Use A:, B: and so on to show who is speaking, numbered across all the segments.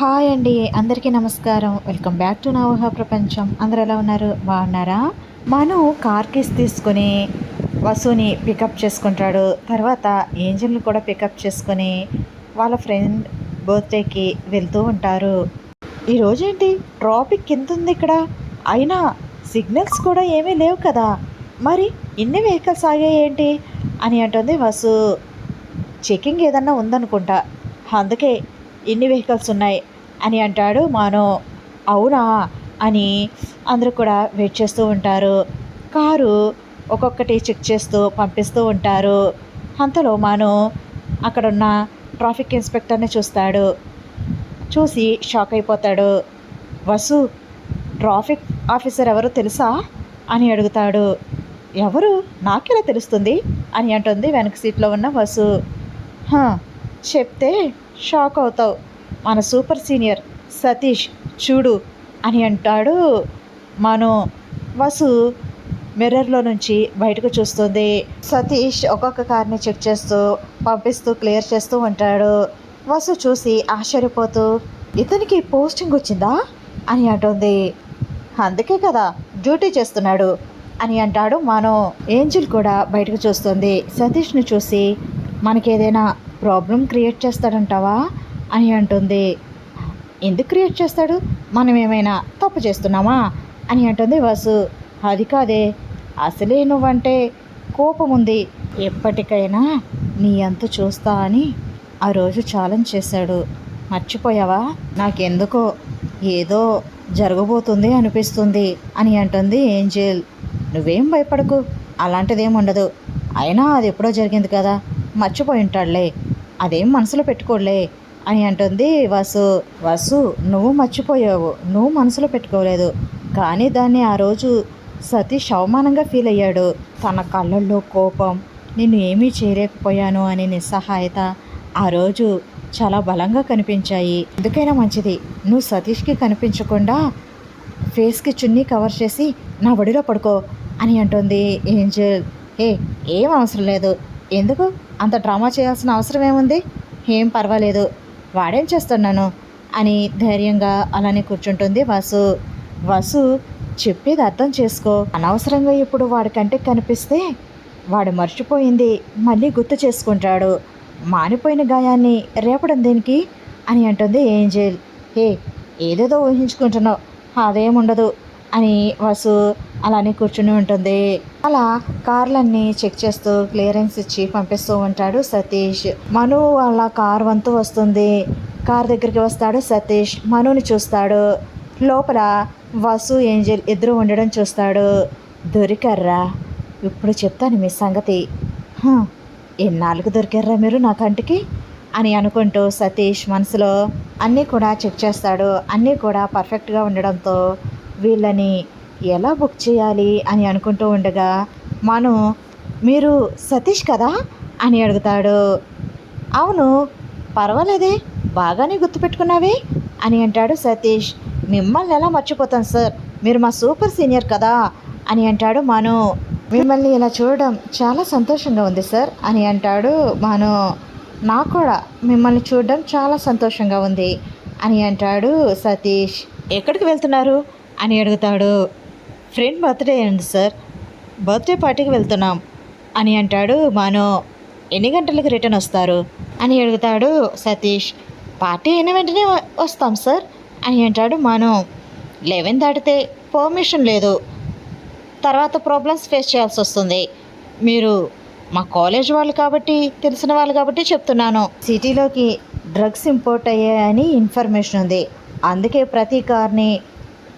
A: Hi అండి అందరికీ నమస్కారం. వెల్కమ్ బ్యాక్ టు నవహ ప్రపంచం. అందరు ఎలా ఉన్నారు? బాగున్నారా? మను కార్ కీస్ తీసుకొని వసుని పికప్ చేసుకుంటాడు. తర్వాత ఏంజిల్ని కూడా పికప్ చేసుకొని వాళ్ళ ఫ్రెండ్ బర్త్డేకి వెళ్తూ ఉంటారు. ఈరోజు ఏంటి ట్రాఫిక్ ఎంత ఉంది ఇక్కడ? అయినా సిగ్నల్స్ కూడా ఏమీ లేవు కదా. మరి ఇన్ని వెహికల్స్ ఆగాయి ఏంటి? అని అంటుంది వసు. చెకింగ్ ఏదన్నా ఉందనుకుంటా. అందుకే ఇన్ని వెహికల్స్ ఉన్నాయి అని అంటాడు మాను అవునా? అని అందరూ కూడా వెయిట్ చేస్తూ ఉంటారు. కారు ఒక్కొక్కటి చెక్ చేస్తూ పంపిస్తూ ఉంటారు. అంతలో మాను అక్కడున్న ట్రాఫిక్ ఇన్స్పెక్టర్ని చూస్తాడు. చూసి షాక్ అయిపోతాడు. వసు ట్రాఫిక్ ఆఫీసర్ ఎవరో తెలుసా? అని అడుగుతాడు. ఎవరు? నాకెలా తెలుస్తుంది? అని అంటుంది వెనక సీట్లో ఉన్న వసు. చెప్తే షాక్ అవుతావు. మన సూపర్ సీనియర్ సతీష్ చూడు అని అంటాడు మను. వసు మిర్రర్లో నుంచి బయటకు చూస్తుంది. సతీష్ ఒక్కొక్క కార్ని చెక్ చేస్తూ పంపిస్తూ క్లియర్ చేస్తూ ఉంటాడు. వసు చూసి ఆశ్చర్యపోతూ ఇతనికి పోస్టింగ్ వచ్చిందా? అని అంటుంది. అందుకే కదా డ్యూటీ చేస్తున్నాడు అని అంటాడు మను. ఏంజిల్ కూడా బయటకు చూస్తుంది. సతీష్ని చూసి మనకేదైనా ప్రాబ్లం క్రియేట్ చేస్తాడంటావా అని అంటుంది. ఎందుకు క్రియేట్ చేస్తాడు? మనం ఏమైనా తప్పు చేస్తున్నామా? అని అంటుంది వసు. అది కాదే అసలే నువ్వంటే కోపం ఉంది ఎప్పటికైనా నీ అంత చూస్తా అని ఆ రోజు ఛాలెంజ్ చేశాడు. మర్చిపోయావా? నాకెందుకో ఏదో జరగబోతుంది అనిపిస్తుంది అని అంటుంది ఏంజెల్. నువ్వేం భయపడకు అలాంటిదేం ఉండదు. అయినా అది ఎప్పుడో జరిగింది కదా మర్చిపోయి ఉంటాడులే. అదేం మనసులో పెట్టుకోలే అని అంటుంది వసు. వసు నువ్వు మర్చిపోయావు. నువ్వు మనసులో పెట్టుకోలేదు. కానీ దాన్ని ఆ రోజు సతీష్ అవమానంగా ఫీల్ అయ్యాడు. తన కళ్ళల్లో కోపం నేను ఏమీ చేయలేకపోయాను అనే నిస్సహాయత ఆ రోజు చాలా బలంగా కనిపించాయి. ఎందుకైనా మంచిది. నువ్వు సతీష్కి కనిపించకుండా ఫేస్కి చున్నీ కవర్ చేసి నా ఒడిలో పడుకో అని అంటుంది ఏంజల్. ఏ ఏం అవసరం లేదు. ఎందుకు? అంత డ్రామా చేయాల్సిన అవసరం ఏముంది? ఏం పర్వాలేదు. వాడేం చేస్తున్నాను? అని ధైర్యంగా అలానే కూర్చుంటుంది వసు. వసు చెప్పేది అర్థం చేసుకో. అనవసరంగా ఇప్పుడు వాడి కంటికి కనిపిస్తే వాడు మర్చిపోయింది. మళ్ళీ గుర్తు చేసుకుంటాడు. మానిపోయిన గాయాన్ని రేపడం దేనికి? అని అంటుంది ఏంజెల్. హే ఏదేదో ఊహించుకుంటున్నావు. అదేముండదు. అని వసు అలానే కూర్చుని ఉంటుంది. అలా కార్లన్నీ చెక్ చేస్తూ క్లియరెన్స్ ఇచ్చి పంపిస్తూ ఉంటాడు సతీష్. మను వాళ్ళ కార్ వంతు వస్తుంది. కార్ దగ్గరికి వస్తాడు సతీష్. మనుని చూస్తాడు. లోపల వసు ఏంజల్ ఇద్దరు ఉండడం చూస్తాడు. దొరికారా ఇప్పుడు చెప్తాను మీ సంగతి. "హ, ఎన్నాళ్ళకు దొరికారా మీరు నా కంటికి? అని అనుకుంటూ సతీష్ మనసులో అన్నీ కూడా చెక్ చేస్తాడు. అన్నీ కూడా పర్ఫెక్ట్గా ఉండడంతో వీళ్ళని ఎలా బుక్ చేయాలి అని అనుకుంటూ ఉండగా మను మీరు సతీష్ కదా? అని అడుగుతాడు. అవును పర్వాలేదే బాగానే గుర్తుపెట్టుకున్నావే అని అంటాడు సతీష్. మిమ్మల్ని ఎలా మర్చిపోతాను సార్? మీరు మా సూపర్ సీనియర్ కదా అని అంటాడు మను. మిమ్మల్ని ఇలా చూడడం చాలా సంతోషంగా ఉంది సార్ అని అంటాడు మను. నాకు కూడా మిమ్మల్ని చూడడం చాలా సంతోషంగా ఉంది అని అంటాడు సతీష్. ఎక్కడికి వెళ్తున్నారు? అని అడుగుతాడు. ఫ్రెండ్ బర్త్డే అండి సార్. బర్త్డే పార్టీకి వెళ్తున్నాం అని అంటాడు మాను. ఎన్ని గంటలకు రిటర్న్ వస్తారు? అని అడుగుతాడు సతీష్. పార్టీ అయిన వెంటనే వస్తాం సార్ అని అంటాడు మాను. లెవెన్ దాటితే పర్మిషన్ లేదు. తర్వాత ప్రాబ్లమ్స్ ఫేస్ చేయాల్సి వస్తుంది. మీరు మా కాలేజ్ వాళ్ళు కాబట్టి తెలిసిన వాళ్ళు కాబట్టి చెప్తున్నాను. సిటీలోకి డ్రగ్స్ ఇంపోర్ట్ అయ్యాయని ఇన్ఫర్మేషన్ ఉంది. అందుకే ప్రతి కార్ని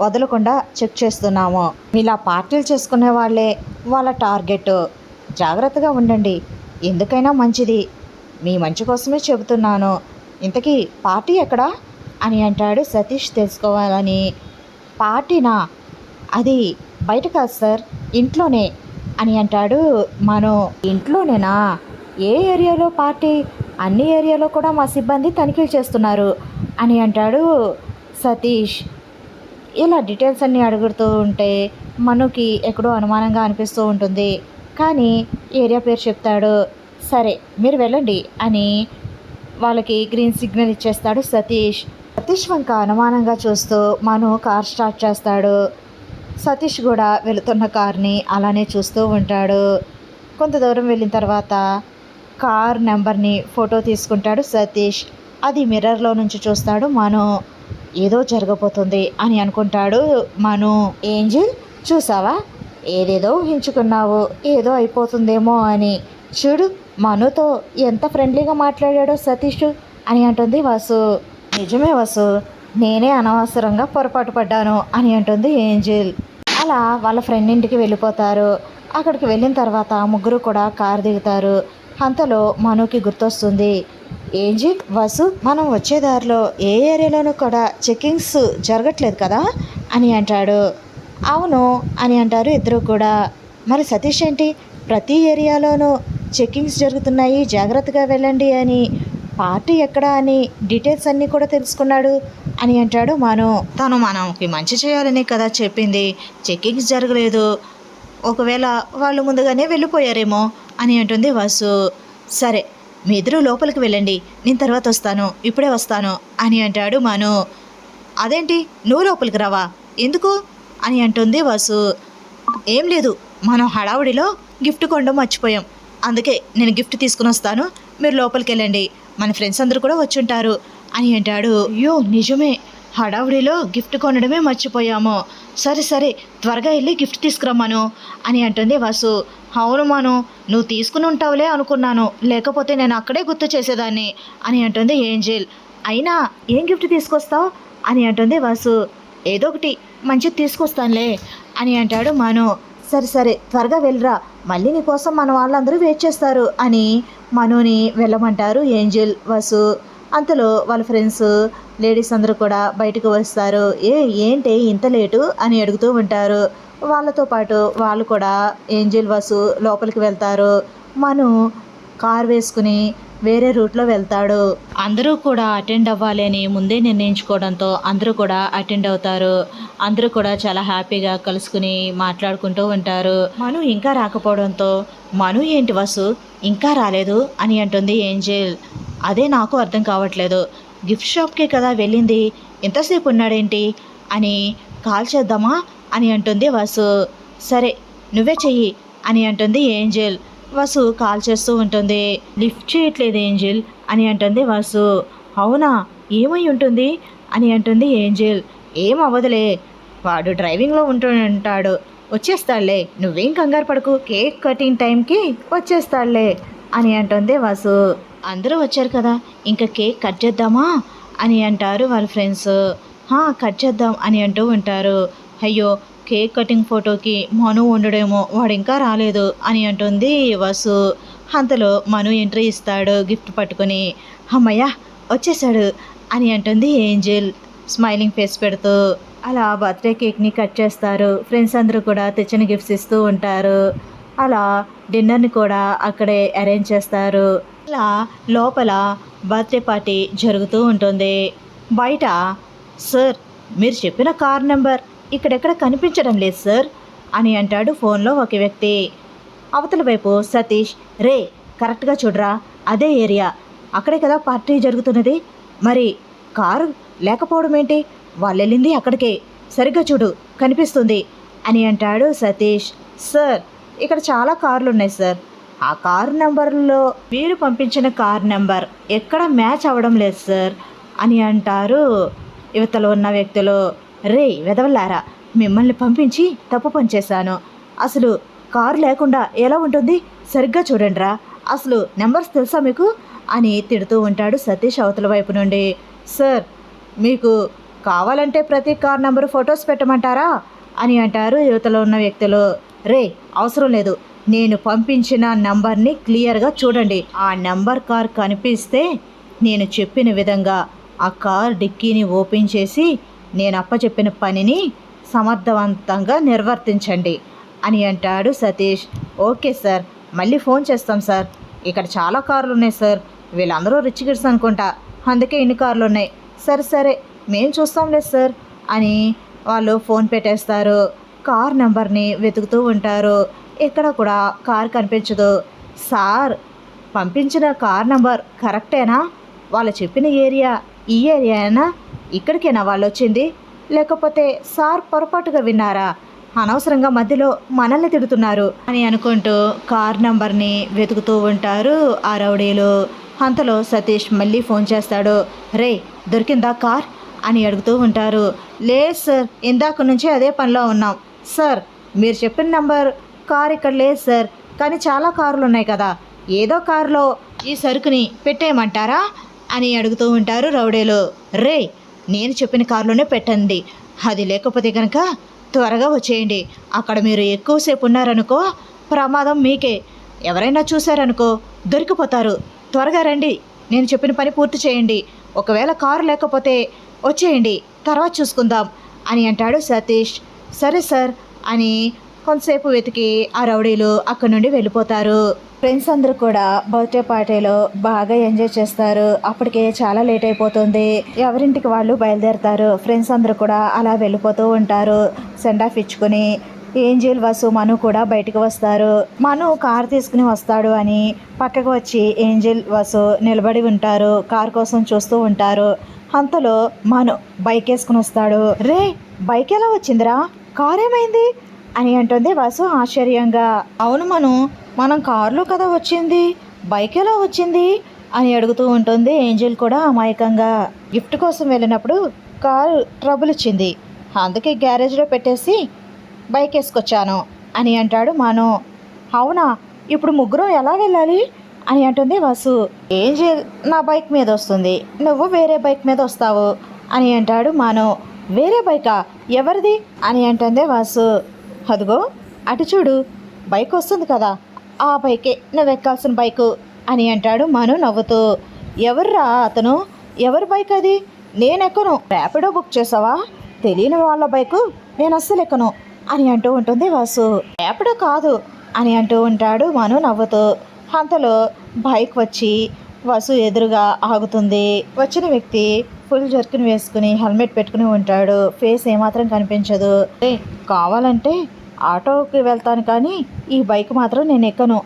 A: వదలకుండా చెక్ చేస్తున్నాము. ఇలా పార్టీలు చేసుకునే వాళ్ళే వాళ్ళ టార్గెట్. జాగ్రత్తగా ఉండండి. ఎందుకైనా మంచిది. మీ మంచి కోసమే చెబుతున్నాను. ఇంతకీ పార్టీ ఎక్కడా? అని అంటాడు సతీష్ తెలుసుకోవాలని. పార్టీనా? అది బయట కాదు సార్ ఇంట్లోనే అని అంటాడు మనం. ఇంట్లోనేనా? ఏ ఏరియాలో పార్టీ? అన్ని ఏరియాలో కూడా మా సిబ్బంది తనిఖీలు చేస్తున్నారు అని అంటాడు సతీష్. ఇలా డీటెయిల్స్ అన్నీ అడుగుతూ ఉంటే మనుకి ఎక్కడో అనుమానంగా అనిపిస్తూ ఉంటుంది. కానీ ఏరియా పేరు చెప్తాడు. సరే మీరు వెళ్ళండి అని వాళ్ళకి గ్రీన్ సిగ్నల్ ఇచ్చేస్తాడు సతీష్. సతీష్ వంక అనుమానంగా చూస్తూ మను కార్ స్టార్ట్ చేస్తాడు. సతీష్ కూడా వెళుతున్న కార్ని అలానే చూస్తూ ఉంటాడు. కొంత దూరం వెళ్ళిన తర్వాత కార్ నెంబర్ని ఫోటో తీసుకుంటాడు సతీష్. అది మిర్రర్లో నుంచి చూస్తాడు మను. ఏదో జరగబోతుంది అని అనుకుంటాడు మను. ఏంజిల్ చూసావా? ఏదేదో ఊహించుకున్నావు. ఏదో అయిపోతుందేమో అని. చూడు మనుతో ఎంత ఫ్రెండ్లీగా మాట్లాడాడో సతీష్ అని అంటుంది వాసు. నిజమే వాసు. నేనే అనవసరంగా పొరపాటు పడ్డాను అని అంటుంది ఏంజిల్. అలా వాళ్ళ ఫ్రెండ్ ఇంటికి వెళ్ళిపోతారు. అక్కడికి వెళ్ళిన తర్వాత ముగ్గురు కూడా కారు దిగుతారు. అంతలో మనుకి గుర్తొస్తుంది. ఏంజిట్ వసు మనం వచ్చే దారిలో ఏ ఏరియాలోనూ కూడా చెకింగ్స్ జరగట్లేదు కదా? అని అంటాడు. అవును అని అంటారు ఇద్దరు కూడా. మరి సతీష్ ఏంటి? ప్రతి ఏరియాలోనూ చెకింగ్స్ జరుగుతున్నాయి జాగ్రత్తగా వెళ్ళండి అని. పార్టీ ఎక్కడ అని డీటెయిల్స్ అన్నీ కూడా తెలుసుకున్నాడు అని అంటాడు మను. తను మనకి మంచి చేయాలని కదా చెప్పింది. చెకింగ్స్ జరగలేదు. ఒకవేళ వాళ్ళు ముందుగానే వెళ్ళిపోయారేమో. అని అంటుంది వాసు. సరే మీ ఇద్దరు లోపలికి వెళ్ళండి. నేను తర్వాత వస్తాను. ఇప్పుడే వస్తాను అని అంటాడు మాను. అదేంటి? నువ్వు లోపలికి రావా? ఎందుకు? అని అంటుంది వాసు. ఏం లేదు మనం హడావుడిలో గిఫ్ట్ కొనడం మర్చిపోయాం. అందుకే నేను గిఫ్ట్ తీసుకుని వస్తాను. మీరు లోపలికి వెళ్ళండి. మన ఫ్రెండ్స్ అందరూ కూడా వచ్చి ఉంటారు అని అంటాడు. అయ్యో నిజమే. హడావుడిలో గిఫ్ట్ కొనడమే మర్చిపోయాము. సరే సరే త్వరగా వెళ్ళి గిఫ్ట్ తీసుకురమ్మను అని అంటుంది వాసు. అవును మాను నువ్వు తీసుకుని ఉంటావులే అనుకున్నాను. లేకపోతే నేను అక్కడే గుర్తు చేసేదాన్ని అని అంటుంది ఏంజెల్. అయినా ఏం గిఫ్ట్ తీసుకొస్తావు? అని అంటుంది వాసు. ఏదో ఒకటి మంచిది తీసుకొస్తానులే అని అంటాడు మాను. సరే సరే త్వరగా వెళ్ళరా. మళ్ళీ నీకోసం మన వాళ్ళందరూ వెయిట్ చేస్తారు అని మనుని వెళ్ళమంటారు ఏంజెల్ వసు. అంతలో వాళ్ళ ఫ్రెండ్స్ లేడీస్ అందరూ కూడా బయటకు వస్తారు. ఏ ఏంటి ఇంత లేటు అని అడుగుతూ ఉంటారు. వాళ్ళతో పాటు వాళ్ళు కూడా ఏంజెల్ వసు లోపలికి వెళ్తారు. మను కార్ వేసుకుని వేరే రూట్లో వెళ్తాడు. అందరూ కూడా అటెండ్ అవ్వాలి అని ముందే నిర్ణయించుకోవడంతో అందరూ కూడా అటెండ్ అవుతారు. అందరూ కూడా చాలా హ్యాపీగా కలుసుకుని మాట్లాడుకుంటూ ఉంటారు. మను ఇంకా రాకపోవడంతో మను ఏంటి వసు ఇంకా రాలేదు అని అంటుంది ఏంజెల్. అదే నాకు అర్థం కావట్లేదు. గిఫ్ట్ షాప్కే కదా వెళ్ళింది. ఎంతసేపు ఉన్నాడేంటి? అని కాల్ చేద్దామా? అని అంటుంది వసు. సరే నువ్వే చెయ్యి అని అంటుంది ఏంజెల్. వసు కాల్ చేస్తూ ఉంటుంది. లిఫ్ట్ చేయట్లేదు ఏంజెల్ అని అంటుంది వసు. అవునా? ఏమై ఉంటుంది? అని అంటుంది ఏంజెల్. ఏం అవ్వదులే. వాడు డ్రైవింగ్లో ఉంటూ ఉంటాడు వచ్చేస్తాడులే. నువ్వేం కంగారు పడకు. కేక్ కటింగ్ టైంకి వచ్చేస్తాడులే అని అంటుంది వసు. అందరూ వచ్చారు కదా ఇంకా కేక్ కట్ చేద్దామా? అని అంటారు వాళ్ళ ఫ్రెండ్స్. "హా, కట్ చేద్దాం అని అంటూ ఉంటారు. అయ్యో కేక్ కటింగ్ ఫోటోకి మను ఉండడేమో వాడు ఇంకా రాలేదు అని అంటుంది వసు. అంతలో మను ఎంట్రీ ఇస్తాడు గిఫ్ట్ పట్టుకొని. అమ్మయ్య వచ్చేసాడు అని అంటుంది ఏంజెల్. స్మైలింగ్ ఫేస్ పెడుతూ. అలా బర్త్డే కేక్ని కట్ చేస్తారు. ఫ్రెండ్స్ అందరూ కూడా తెచ్చిన గిఫ్ట్స్ ఇస్తూ ఉంటారు. అలా డిన్నర్ని కూడా అక్కడే అరేంజ్ చేస్తారు. అలా లోపల బర్త్డే పార్టీ జరుగుతూ ఉంటుంది. బయట సార్ మీరు చెప్పిన కార్ నెంబర్ ఇక్కడెక్కడ కనిపించడం లేదు సార్ అని అంటాడు ఫోన్లో ఒక వ్యక్తి. అవతల వైపు సతీష్ రే కరెక్ట్గా చూడరా అదే ఏరియా. అక్కడే కదా పార్టీ జరుగుతున్నది. మరి కారు లేకపోవడం ఏంటి? వాళ్ళు వెళ్ళింది అక్కడికే. సరిగ్గా చూడు కనిపిస్తుంది అని అంటాడు సతీష్. సార్ ఇక్కడ చాలా కార్లు ఉన్నాయి సార్. ఆ కార్ నెంబర్లో మీరు పంపించిన కార్ నెంబర్ ఎక్కడ మ్యాచ్ అవ్వడం లేదు సార్ అని అంటారు యువతలో ఉన్న వ్యక్తులు. రే వెదవల్లారా మిమ్మల్ని పంపించి తప్పు పనిచేశాను అసలు కారు లేకుండా ఎలా ఉంటుంది? సరిగ్గా చూడండిరా. అసలు నెంబర్స్ తెలుసా మీకు? అని తిడుతూ ఉంటాడు సతీష్ అవతల వైపు నుండి. సార్ మీకు కావాలంటే ప్రతి కార్ నెంబర్ ఫొటోస్ పెట్టమంటారా? అని అంటారు యువతలో ఉన్న వ్యక్తులు. రే అవసరం లేదు. నేను పంపించిన నంబర్ని క్లియర్గా చూడండి. ఆ నెంబర్ కార్ కనిపిస్తే నేను చెప్పిన విధంగా ఆ కార్ డిక్కీని ఓపెన్ చేసి నేను అప్పచెప్పిన పనిని సమర్థవంతంగా నిర్వర్తించండి అని అంటాడు సతీష్. ఓకే సార్ మళ్ళీ ఫోన్ చేస్తాం సార్. ఇక్కడ చాలా కార్లు ఉన్నాయి సార్. వీళ్ళందరూ రిచ్ కిడ్స్ అనుకుంటా. అందుకే ఇన్ని కార్లు ఉన్నాయి సరే సరే మేము చూస్తాంలే సార్ అని వాళ్ళు ఫోన్ పెట్టేస్తారు. కార్ నెంబర్ని వెతుకుతూ ఉంటారు. ఇక్కడ కూడా కార్ కనిపించదు. సార్ పంపించిన కార్ నెంబర్ కరెక్టేనా? వాళ్ళు చెప్పిన ఏరియా ఈ ఏరియానా ఇక్కడికేనా వాళ్ళు వచ్చింది లేకపోతే సార్ పొరపాటుగా విన్నారా? అనవసరంగా మధ్యలో మనల్ని తిడుతున్నారు అని అనుకుంటూ కార్ నంబర్ని వెతుకుతూ ఉంటారు ఆ రౌడీలు. అంతలో సతీష్ మళ్ళీ ఫోన్ చేస్తాడు. రే దొరికిందా కార్? అని అడుగుతూ ఉంటారు. లేదు సార్ ఇందాక నుంచి అదే పనిలో ఉన్నాం. సార్ మీరు చెప్పిన నంబర్ కారు ఇక్కడ లేదు సార్. కానీ చాలా కార్లు ఉన్నాయి కదా. ఏదో కారులో ఈ సరుకుని పెట్టేయమంటారా? అని అడుగుతూ ఉంటారు రౌడేలు. రే నేను చెప్పిన కారులోనే పెట్టండి. అది లేకపోతే కనుక త్వరగా వచ్చేయండి. అక్కడ మీరు ఎక్కువసేపు ఉన్నారనుకో ప్రమాదం మీకే. ఎవరైనా చూశారనుకో దొరికిపోతారు. త్వరగా రండి. నేను చెప్పిన పని పూర్తి చేయండి. ఒకవేళ కారు లేకపోతే వచ్చేయండి. తర్వాత చూసుకుందాం అని అంటాడు సతీష్. సరే సార్ అని కొంతసేపు వెతికి ఆ రౌడీలు అక్కడి నుండి వెళ్ళిపోతారు. ఫ్రెండ్స్ అందరూ కూడా బర్త్డే పార్టీలో బాగా ఎంజాయ్ చేస్తారు. అప్పటికే చాలా లేట్ అయిపోతుంది. ఎవరింటికి వాళ్ళు బయలుదేరుతారు. ఫ్రెండ్స్ అందరూ కూడా అలా వెళ్ళిపోతూ ఉంటారు. సెండ్ ఆఫ్ ఇచ్చుకుని ఏంజల్ వసు మను కూడా బయటకు వస్తారు. మను కార్ తీసుకుని వస్తాడు అని పక్కకు వచ్చి ఏంజల్ వసు నిలబడి ఉంటారు. కార్ కోసం చూస్తూ ఉంటారు. అంతలో మను బైక్ వేసుకుని వస్తాడు. రే బైక్ ఎలా వచ్చిందిరా? కార్ ఏమైంది? అని అంటుంది వసు ఆశ్చర్యంగా. అవును మను మనం కారులో కదా వచ్చింది? బైక్ ఎలా వచ్చింది? అని అడుగుతూ ఉంటుంది ఏంజల్ కూడా అమాయకంగా. గిఫ్ట్ కోసం వెళ్ళినప్పుడు కారు ట్రబుల్ ఇచ్చింది. అందుకే గ్యారేజ్లో పెట్టేసి బైక్ వేసుకొచ్చాను అని అంటాడు మను. అవునా? ఇప్పుడు ముగ్గురం ఎలా వెళ్ళాలి? అని అంటుంది వసు. ఏంజల్ నా బైక్ మీద వస్తుంది. నువ్వు వేరే బైక్ మీద వస్తావు అని అంటాడు మను. వేరే బైకా? ఎవరిది? అని అంటుంది వాసు. అదిగో అటు చూడు బైక్ వస్తుంది కదా ఆ బైకే నువ్వెక్కాల్సిన బైకు అని అంటాడు మను నవ్వుతూ. ఎవర్రా అతను? ఎవరి బైక్ అది? నేను ఎక్కను ర్యాపిడో బుక్ చేసావా? తెలియని వాళ్ళ బైకు నేను అస్సలు ఎక్కను అని అంటూ ఉంటుంది వాసు. ర్యాపిడో కాదు అని అంటూ ఉంటాడు మను నవ్వుతూ. అంతలో బైక్ వచ్చి వసు ఎదురుగా ఆగుతుంది. వచ్చిన వ్యక్తి ఫుల్ జర్కిన్ వేసుకుని హెల్మెట్ పెట్టుకుని ఉంటాడు. ఫేస్ ఏమాత్రం కనిపించదు. కావాలంటే ఆటోకి వెళ్తాను కానీ ఈ బైక్ మాత్రం నేను ఎక్కను.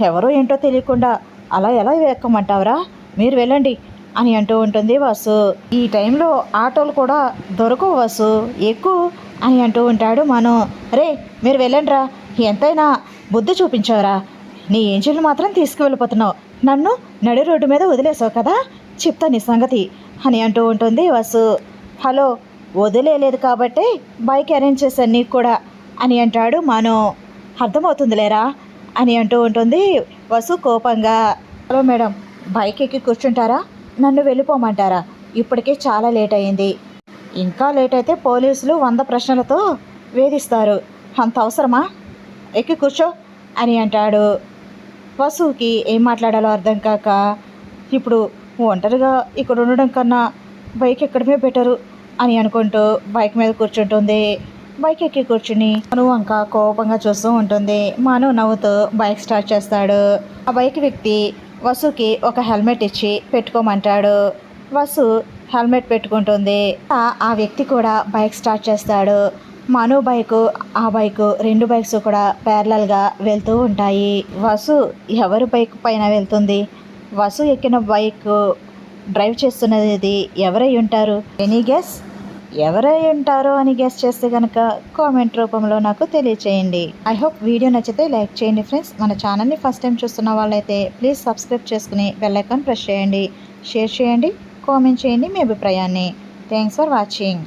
A: ఎవరో ఏంటో తెలియకుండా అలా ఎలా ఎక్కమంటావురా? మీరు వెళ్ళండి అని అంటూ ఉంటుంది వసు. ఈ టైంలో ఆటోలు కూడా దొరకవు వసు. ఎక్కువ అని అంటూ ఉంటాడు మను. రే మీరు వెళ్ళండిరా. ఎంతైనా బుద్ధి చూపించవరా. నీ ఏంజిల్ మాత్రం తీసుకువెళ్ళిపోతున్నావు. నన్ను నడి రోడ్డు మీద వదిలేసావు కదా? చెప్తా నీ సంగతి. అని అంటూ ఉంటుంది వసు. హలో వదిలేలేదు కాబట్టి బైక్ అరేంజ్ చేశాను నీకు కూడా అని అంటాడు మాను. అర్థమవుతుంది లేరా అని అంటూ ఉంటుంది వసు కోపంగా. హలో మేడం బైక్ ఎక్కి కూర్చుంటారా? నన్ను వెళ్ళిపోమంటారా? ఇప్పటికే చాలా లేట్ అయింది. ఇంకా లేట్ అయితే పోలీసులు వంద ప్రశ్నలతో వేధిస్తారు. అంత అవసరమా? ఎక్కి కూర్చో అని అంటాడు. వసుకి ఏం మాట్లాడాలో అర్థం కాక ఇప్పుడు ఒంటరిగా ఇక్కడ ఉండడం కన్నా బైక్ ఎక్కడమే బెటరు అని అనుకుంటూ బైక్ మీద కూర్చుంటుంది. బైక్ ఎక్కి కూర్చుని మను వంక కోపంగా చూస్తూ ఉంటుంది. మను నవ్వుతూ బైక్ స్టార్ట్ చేస్తాడు. ఆ బైక్ వ్యక్తి వసుకి ఒక హెల్మెట్ ఇచ్చి పెట్టుకోమంటాడు. వసు హెల్మెట్ పెట్టుకుంటుంది. ఆ వ్యక్తి కూడా బైక్ స్టార్ట్ చేస్తాడు. మను బైకు ఆ బైకు రెండు బైక్స్ కూడా ప్యారలల్గా వెళ్తూ ఉంటాయి. వసు ఎవరి బైక్ పైన వెళ్తుంది? వసు ఎక్కిన బైక్ డ్రైవ్ చేస్తున్నది ఎవరై ఉంటారు? ఎనీ గెస్ ఎవరై ఉంటారో అని గెస్ చేస్తే కనుక కామెంట్ రూపంలో నాకు తెలియచేయండి. ఐ హోప్ వీడియో నచ్చితే లైక్ చేయండి ఫ్రెండ్స్ మన ఛానల్ని ఫస్ట్ టైం చూస్తున్న వాళ్ళైతే ప్లీజ్ సబ్స్క్రైబ్ చేసుకుని బెల్లైకాన్ ప్రెస్ చేయండి. షేర్ చేయండి. కామెంట్ చేయండి మీ అభిప్రాయాన్ని. Thanks for watching